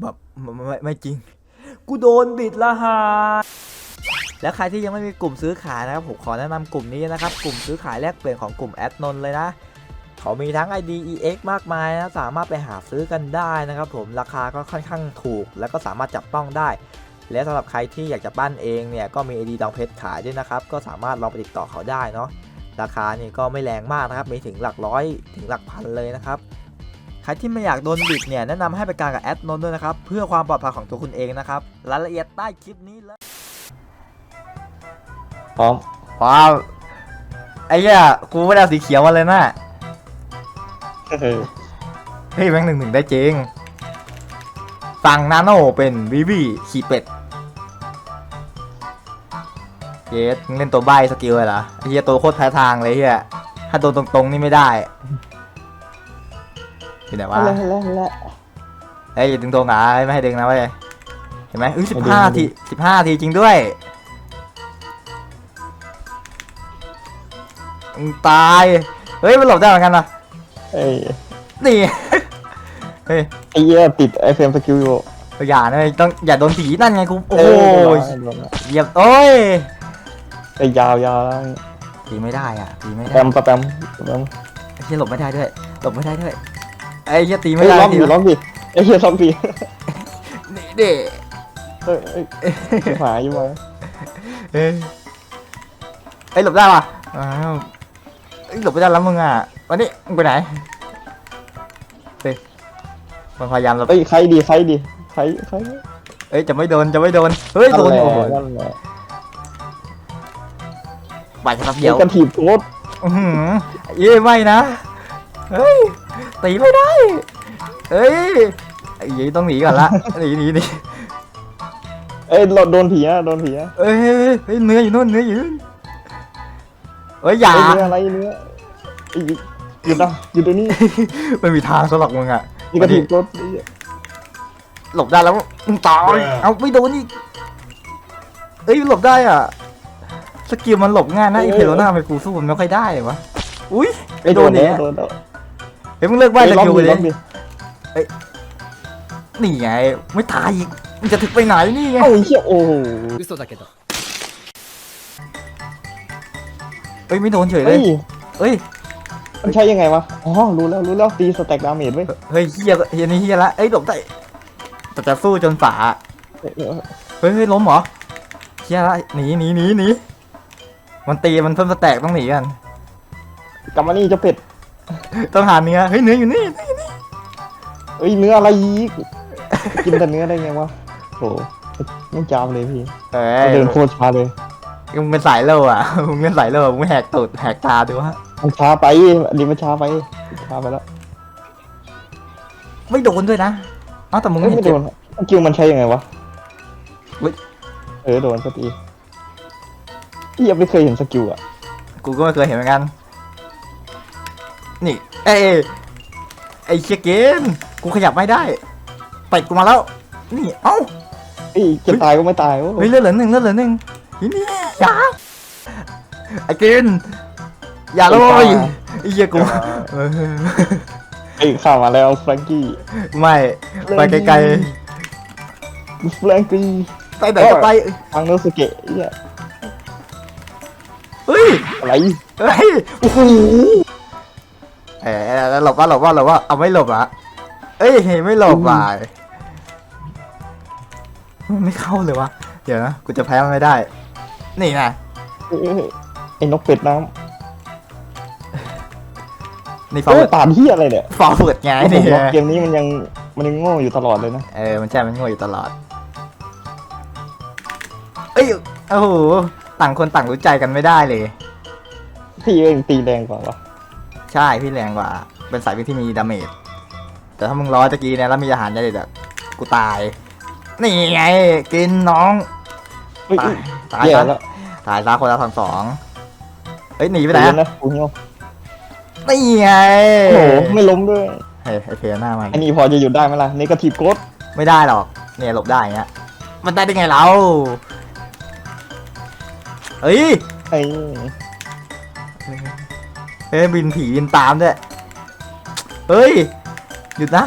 แบบไม่ไม่ไม่จริง กูโดนบิดละฮะแล้วใครที่ยังไม่มีกลุ่มซื้อขายนะครับผมขอแนะนำกลุ่มนี้นะครับ กลุ่มซื้อขายแลกเปลี่ยนของกลุ่มแอดนนเลยนะเขามีทั้ง ID EX มากมายนะสามารถไปหาซื้อกันได้นะครับ ผมราคาก็ค่อนข้างถูก แล้วก็สามารถจับต้องได้ และสำหรับใครที่อยากจะปั้นเองเนี่ยก็มี ID ดองเพชรขายด้วยนะครับ ก็สามารถลองไปติดต่อเขาได้เนาะราคานี่ก็ไม่แรงมากนะครับมีถึงหลักร้อยถึงหลักพันเลยนะครับ ใครที่ไม่อยากโดนบิดเนี่ยแนะนำให้ไปการกับแอดนนท์ด้วยนะครับ เพื่อความปลอดภัยของตัวคุณเองนะครับรายละเอียดใต้คลิปนี้เลยพร้อมว้าวไอ้เหี้ยกูไม่ได้เอาสีเขียวมาเลยนะเออเฮ้ยแม่งหนึ่งหนึ่งได้จริงสั่งนาโนเป็นวิวีขี่เป็ดเยสมึงเล่นตัวใบสกิลเลยเหรอไอ้เหี้ยตัวโคตรแพ้ทางเลยเหี้ยถ้าโดนตรงๆนี่ไม่ได้ อยู่ไหนวะแล้วแล้วแล้วเอ้ยอย่าดึงตรงนะไม่ให้ดึงนะเว้ยเห็นไหมอุ้ยสิบห้าทีสิบห้าทีจริงด้วยมึงตาย เฮ้ยมันหลบได้เหมือนกันนะเอ้ยนี่ เฮ้ยไอ้เหี้ยติดไอเฟรมสกิลอยู่อย่านะเว้ยต้องอย่าโดนผีนั่นไงกูโอ้เอโหอโดนละเหยียบโอ้ยไอ้ยาวยาวแล้วตีไม่ได้อะตีไม่แปได้มสแปมสแปมไอ้เหี้ยหลบไม่ได้ด้วยหลบไม่ได้ด้วย ไอ้เหี้ยตีไม่ไม่ได้ล็อกทีดิล็อกดิไอ้เหี้ยล็อกดินี่เด้เอ้ยเอ้ยหายอยู่มาเอ้ยเอ้ยหลบได้ป่ะอ้าวเอ้ยหลบไม่ได้แล้วมึงอะวันนี้มึงไปไหนเฮ้ยมันพยายามหลบเอ้ยใครดีใครดีใครใครเอ้ยจะไม่โดนจะไม่โดนเฮ้ยโดนนั่นแหละโอ้โหนั่นแหละไปครับเดี๋เดี๋ยยววกันถีบโคตรอื้อหือเย้ไม่นะเฮ้ย ตีไม่ได้เฮ้ยไอ้ยียต้องหนีก่อนละหนีหนีหนีเอ้ยโดนผีอะโดนผีอะเอ้ยเฮ้ยเฮ้ยเนื้ออยู่นู่นเนื้ออยู่นู่นเฮ้ยอย่า เอ้ยเนื้ออะไรเนื้อไอ้หยุดนะหยุดตรงนี้ไม่มีทางสลักมึงอะนี่กันถีบโคตรไอ้เหี้ยหลบได้แล้วมึงตายเอาไม่โดนอีกเอ้ยหลบได้อะสกิลมันหลบง่ายนะไอเพโรน่าไปกูสู้มันไม่ค่อยได้วะอุ้ยไอ้ยโดโดนนเนี่เนี่ยยโดนแล้ว เฮ้ยมึงเลิกไหว้ส ล็อก กิลไป ดิ เล ล็อย กดิ นี่ไงไม่ตายอีกมันจะถึงไปไหนนี่ไง เอ้าไอ้เหี้ยโอ้โห 嘘だけど เฮ้ยไม่โดนเฉยเล เฮ้ ย ย เฮ้ย มันใช้ยังไงวะ อ๋อ รู้แล้ว รู้แล้ว ตีสแต็กดาเมจเว้ย เฮ้ยเฮียเฮียนี่เฮียละเอ้ยหลบได้แต่จะสู้จนฝ่า เออเออ เฮ้ยเฮ้ยล้มเหรอเฮียละหนีหนีหนีหนีมันตีมันเพิ่มสแต็กต้องหนีกัน กลับมานี่เจะเป็ด ต้องหาเนื้อเฮ้ยเนื้ออยู่นี่เอ้ยเนื้ออะไรอีกกินแต่เนื้อได้ไงวะโหไม่จามเลยพี่เอ้ยเดินโคตรช้าเลยมึงเป็นสายโลอะมึงเป็นสายโลมึงแหกตูดแหกตาดูฮะมันช้าไปอันนี้มันช้าไปช้าไปแล้วไม่โดนด้วยนะเอ้าแต่มึงเอ้ยเห็นไม่เจ็โดบนสกิลมันใช้ยังไงวะเฮ้ยเออโดนสักทีพี่ยังไม่เคยเห็นสกิลอะกูก็ไม่เคยเห็นเหมือนกัน นี่เอ้ยไอ้เชียเกนกูขยับไม่ได้เป็ดกูมาแล้ว นี่เอ้าเอ้ยจะตายก็ไม่ตายโอ้เฮ้ยเลือดเหลือหนึ่งเลือดเหลือหนึ่งนี่นี่อย่าไอ้เกนอย่าเลยไอ้เหี้ยกูเออเอ้ยข้ามาแล้วแฟรงกี้ไม่ไปไกลแฟรงกี้ๆไปไหนก็ไปอังโนสเกะเนี่ยเฮ้ยอะไรเฮ้ยโอ้โห เอ๋แล้วหลบว่าหลบว่าหลบว่าเอาไม่หลบอะเอ้ยไม่หลบอะไม่เข้าเลยวะเดี๋ยวนะกูจะแพ้มันไม่ได้ นี่นะเอ้ยเอ้ยไอ้นกเป็ดน้ำนี่ฟาเอ้เวิยร์ดตานที่อะไรเนี่ยฟาเวิร์ดไงผมนี่บอกเกมนี้มันยังมันยังโง่อยู่ตลอดเลยนะเออมันใช่มันโง่อยู่ตลอดเอ้ยโอ้โหต่างคนต่างรู้ใจกันไม่ได้เลย พี่เองตีแรงกว่าวะ ใช่พี่แรงกว่า เป็นสายวิ่งที่มีดาเมจ แต่ถ้ามึงร้อยตะกี้เนี่ยแล้วมีอาหารได้เลยแบบกูตาย นี่ไง กินน้อง เฮ้ยตายเฮ้ยตายแย่ซะแล้วตายซะคนละสองสองเฮ้ยหนีไปไหนเดี๋ยอะวนะกูเงี้ยนี่ไงโอ้โหไม่ล้มด้วยเฮ้ยไอเพลหน้ามัน อันนี้พอจะหยุดได้ไหมล่ะนี่ก็ทีบโกดไม่ได้หรอก เนี่ยหลบได้อย่างเงี้ย มันได้ได้ไงเราเฮ้ย ไอ้เฮ้ยบินผีบินตามด้วยเฮ้ยหยุดนะ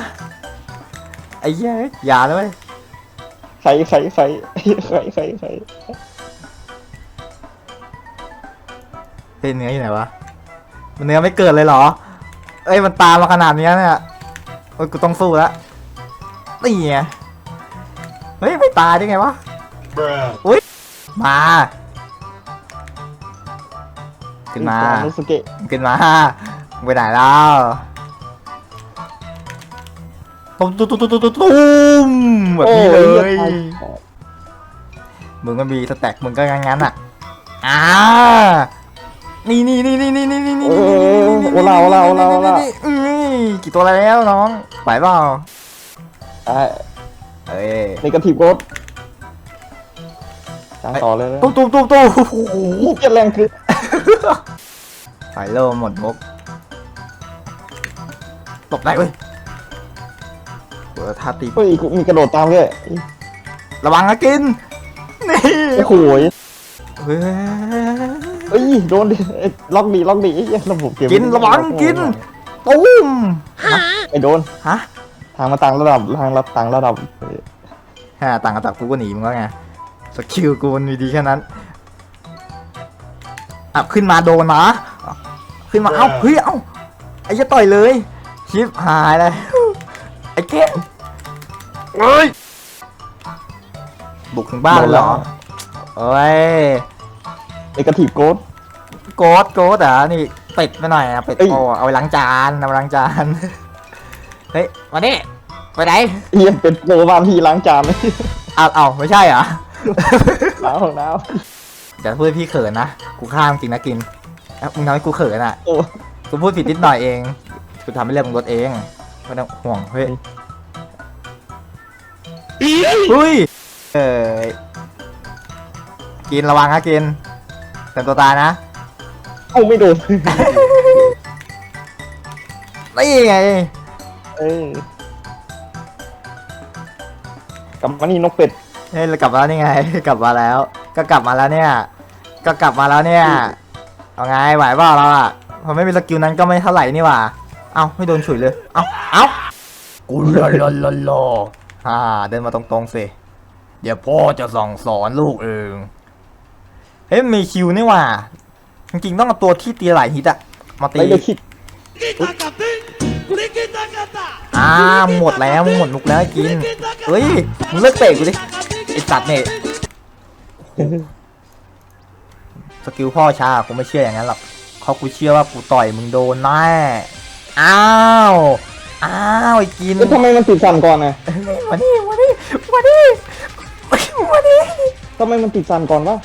ไอ้เหี้ยอย่าเลยเว้ยใครใครใครใครใครใครเฮ้ยเนื้ออยู่ไหนวะมันเนื้อไม่เกิดเลยเหรอ เอ้ยมันตามมาขนาดเนี้ยเนี่ยโอ้ยกูต้องสู้แล้วนี่ไงเฮ้ยไม่ตายได้ไงวะอุ้ยมา ขึ้นมาโนสุเกะขึ้นมามึงไปไหนแล้วตุ้มตุ้มตุ้มตุ้มตุ้มตุ้มแบบนี้เลโอ้ยหี้มึงก็มีสแต็กมึงก็งั้นงั้นๆอะอ่านี่นี่นี่นี่นี่นี่นี่นี่เออโอลาโอลาโอลาโอลาอืมกี่ตัวแล้วน้องไหวเปล่าอะเอ้ยในกระถิ่โกดจ้างต่อเลยนะตุ้มตุ้มตุ้มตุ้มโอ้โหเกียแรงคือ ไฟเริ่มหมดมุกตบได้เว้ยเปิดท่าตี เฮ้ยกูมีกระโดดตามด้วยระวังนะกิน นี่โอ้โหเฮ้ยเอ้ยโดนดิเอ้ยล็อกดีล็อกดีไอ้เหี้ยระบบเกมกินระวังกินตุ้มไอ้โดน ฮะทางมาต่างระดับทางรับต่างระดับเฮ้ยฮ่าต่างกับตับกูก็หนีมึงแล้วไงสกิลกูมันมีดีแค่นั้นอะขึ้นมาโดนนะ ขึ้นมาเอ้าเฮ้ยเอ้าไอ้จะต่อยเลยชิปหายเลยไอ้เก้เอ้ยบุกถึงบ้านเลยเหรอเอ้ยไอ้กระถิ่โกดโกดโกดอะนี่เป็ดไปหน่อยอะเป็ดเอ้ยโอเอาไปล้างจานเอาไปล้างจานเฮ้ยมาดิไปไหนเฮียเป็นโปรบางทีล้างจานเลยอ้าวอ้าวไม่ใช่เหรอล้างห้องน้อย่าพูดให้พี่เขินนะกูข้ามจริงนะกิน เอ้ามึงทำให้กูเขินอะำโอ้กูพูดผิดนิดหน่อยเอง กูทำให้เรื่องมึงลดเองไม่ต้องห่วงเฮ้ยเฮ้ยเอ้ยกินระวังนะกินเต็มตัวตายนะเอ้าไม่โดนนี่ไงเอ้ยกลับมานี่นกเป็ดเฮ้ยเรากลับมาแล้วนี่ไง กลับมาแล้ว ก็กลับมาแล้วเนี่ย ก็กลับมาแล้วเนี่ย เอาไงไหวเปล่าเราอะพอไม่มีสกิลนั้นก็ไม่เท่าไหร่นี่หว่า เอ้าไม่โดนฉุยเลย เอ้าเอ้ากูลอลอลอลออ่าเดินมาตรงๆสิ เดี๋ยวพ่อจะสั่งสอนลูกเอง เฮ้ยมีคิวนี่หว่า จริงๆต้องเอาตัวที่ตีหลายฮิตอะมาตี ไม่ได้คิดอ่าหมดแล้วหมดมุกแล้วไอ้กินเฮ้ยมึงเลิกเตะกูดิไอ้สัตว์เนี่ยส กิลพ่อชากูไม่เชื่ออย่างนั้นหรอกเขาะกูเชื่อว่ากูต่อยมึงโดนแน่อ้าวอ้าวไอ้กินเอ้ยทำไมมันติดสั่นก่อนนะมาดิมาดิมาดิมาดิทำไมมันติดสั่นก่อนวะ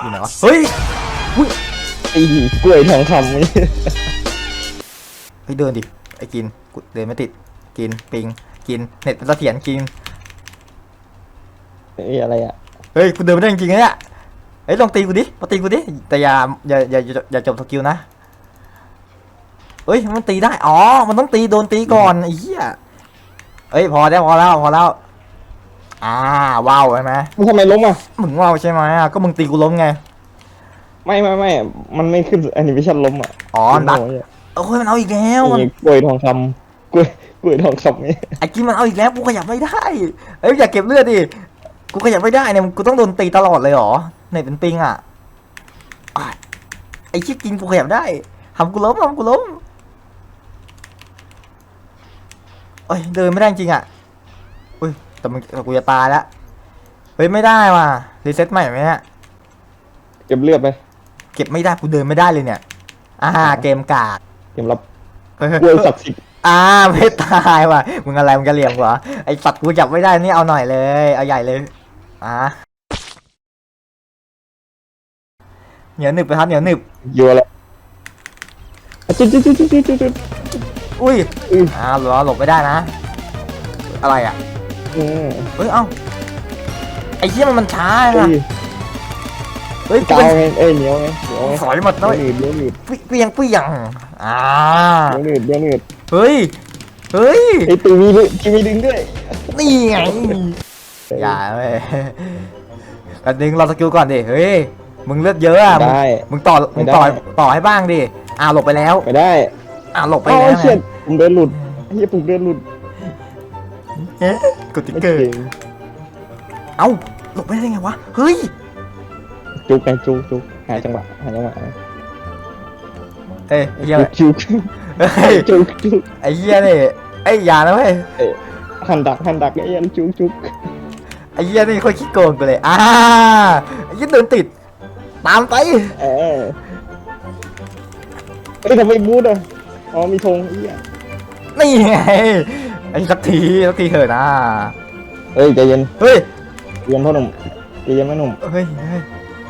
อยู่ไหนวะเฮ้ยไอ้กล้วยทองคำนี่เฮ้ยเดินดิไอ้กินกูเดินไม่ติดกินปิงกินเน็ตเป็นเสถียรกิน ไอ้อะไรอะเฮ้ยกูเดินไม่ได้จริงๆนะเนี่ยเฮ้ยลองตีกูดิมาตีกูดิแต่อย่าอย่าอย่าอย่าอย่าจบสกิลนะเฮ้ยมันตีได้อ๋อมันต้องตีโดนตีก่อนไอ้เหี้ยเฮ้ยพอแล้วพอแล้วพอแล้วอ่าว้าวใช่ไหมมึงทำไมล้มอะ มึงว้าวใช่ไหมอะก็มึงตีกูล้มไงไม่ไม่ไม่มันไม่ขึ้นแอนิเมชันล้มอะอ๋อดักโอ้ยโอ้ยมันเอาอีกแล้วมันนี่กล้วยทองคำกล้วยกล้วยทองคำนี่ไอ้กินมันเอาอีกแล้วกูขยับไม่ได้เอ้ยอย่าเก็บเลือดดิ กูขยับไม่ได้เนี่ยกูต้องโดนตีตลอดเลยเหรอเน็ตเป็นปิงอะอะไอ้ชิบกินกูขยับได้ทำกูล้มทำกูล้มเอ้ยเดินไม่ได้จริงอะอุ้ยแต่มันแต่กูจะตายแล้วเฮ้ยไม่ได้ว่ะรีเซ็ตใหม่ไหมเนี่ยเก็บเลือดไปเก็บไม่ได้กูเดินไม่ได้เลยเนี่ยอ่าเกมกากเก็บรับเฮ้ยกล้วยศักดิ์สิทธิ์อ่าไม่ตายว่ะมึงอะไรมึงกระเหลี่ยมกว่าไอสัตว์กูจับไม่ได้นี่เอาหน่อยเลยเอาใหญ่เลย อ่าเหนียวหนึบไปครับเหนียวหนึบอยู่อะไรอะจุดจุดจุดจุดจุดจุดอุ้ยอืออ่าหลบหลบไม่ได้นะ อะไรอะอืมเฮ้ยเอ้าไอ้เหี้ยมันมันช้าเอ้อะยเฮ้ยกูกาวเป็นไงเอ้ยเหนียวไงเหนียวไงสอยหมดเดี๋เลยวยหนืดเดี๋ยวหนืดเปรี้ยงเปรี้ยงอ่าเดี๋ยวหนืดเดี๋ยวหนืดเฮ้ยเฮ้ยไอ้ตีมีดึงตีมีดึงด้วย นี่ไง อย่าเว้ยกันดึงรอสกิลก่อนดิ เฮ้ย มึงเลือดเยอะอะ มึงได้มึงต่อมึงต่อไม่ได้ต่อให้บ้างดิอ้าวหลบไปแล้วไปได้อ้าวหลบไปอ๋อแล้วเฉียดผมเดินหลุดเฮียผมเดินหลุดเอ๊ะกดติ๊กไม่เกอร์เก่งเอ้า หลบไปได้ไงวะ เฮ้ย จุกไงจุกจุกหาจังหวะหาจังหวะเอ้ยไอ้เหี้ยจุกจุกเฮ้ยจุกจุกไอ้เหี้ยนี่ไอ้ยอย่านะเว้ย หันดักหันดักไอ้ยันจุกจุกไอ้เหี้ยนี่โคนขี้โกงกูเลยอ่าไอ้เหี้ยเดินติด ตามไป เออเอ้ยทำไมบูดอะอ๋อมีธงไอ้เหี้ยนี่ไงไอ้สักทีสักทีเถอะนะเฮ้ยใจเย็นเฮ้ยใจเย็นพ่อหนุ่มใจเย็นแม่หนุ่มเฮ้ยเฮ้ย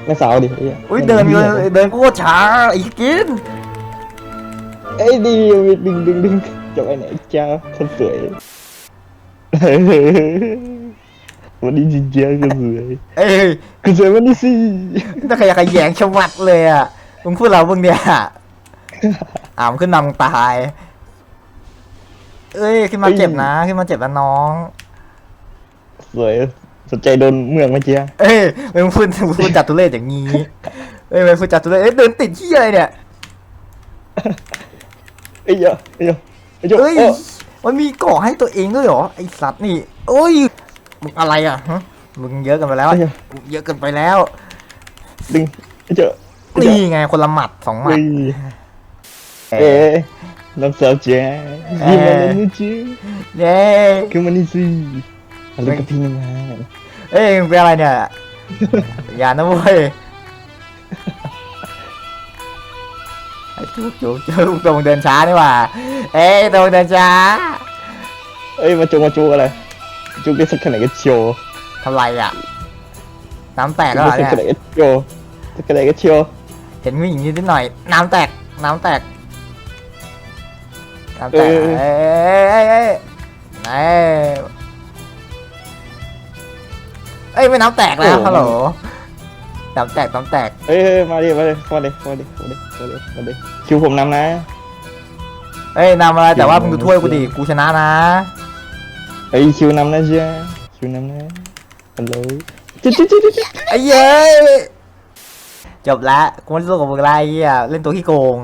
แม่สาวดิไอ้เหี้ยอุ้ยเดินอยู่เดินโคตรช้าไอ้กินเอ้ยดีดึงดึงดึงจะไปไหนจ้าคนสวย วันนี้จริงๆคนสวยเอ้ยคนสวยวันนี้สิน่าขยะแขยงชวัดเลยอะมึงพูดเรามึงเนี่ยอ่ามนขึ้นนำตาย เอ้ยขึ้นมาเจ็บนะขึ้นมาเจ็บนะน้อง สวยสนใจโดนเมืองเมื่อกี้เอ้ยมึงพูดมึงพูดจัดตุเรศอย่างนี้เอ้ยมึงพูดจัดตุเรศเอ้ยเดินติดที่อะไรเนี่ยไอ้เหี้ยไอ้เหี้ยไอ้เหี้ยเอ้ยโอ้มันมีเกาะให้ตัวเองด้วยเหรอไอสัตว์นี่โอ้ย มึงอะไรอะฮะมึงเยอะเกันไปแล้วไอ้เหี้ยเยอะเกินไปแล้ว ดึงไอ้เหี้ยไอ้นี่เหี้ยไงคนละหมัดสองหมัเฮ้ดยเอ้เอ๊ยะน้ำสาวเจ๊ยิ้มมาเลยนี่จีเย้คือมันนี่สิอะไรกับพี่นี่มาเอ้ยมึงเป็นอะไรเนี่ย อย่านะเว้ยไอ้จุกจุกจุกตรงเดินช้านี่หว่า เอ้ยตรงเดินช้า เอ้ยมาจุกมาจุกอะไร จุกได้สักขนาดก็เชียวทำไรอะน้ำแตกจุแล้วกเหรได้อสักเนี่ยขนาดก็เชียวสักขนาดก็เชียวเห็นผู้หญิงนิดหน่อย น้ำแตก น้ำแตก น้ำแตกเอ้ยเอ้ยเอ้ยเอ้ยเอ้ยไม่น้ำแตกนะฮัลโหลน้ำแตกน้ำแตกเอ้ยมาดิมาดิมาดิมาดิมาดิมาดิมาดิคิวผมนำนะ เอ้ยนำอะไรแต่ว่ามึงดูถ้วยกูดิกูชนะนะ เอ้ยคิวนำนะเจ้าคิวนำนะฮัลโหลจิ๊ดจิ๊ดจิ๊ดจิ๊ดไอ้เย้ยจบละกูไม่รู้กับมึงไรเหี้ยเล่นตัวขี้โกง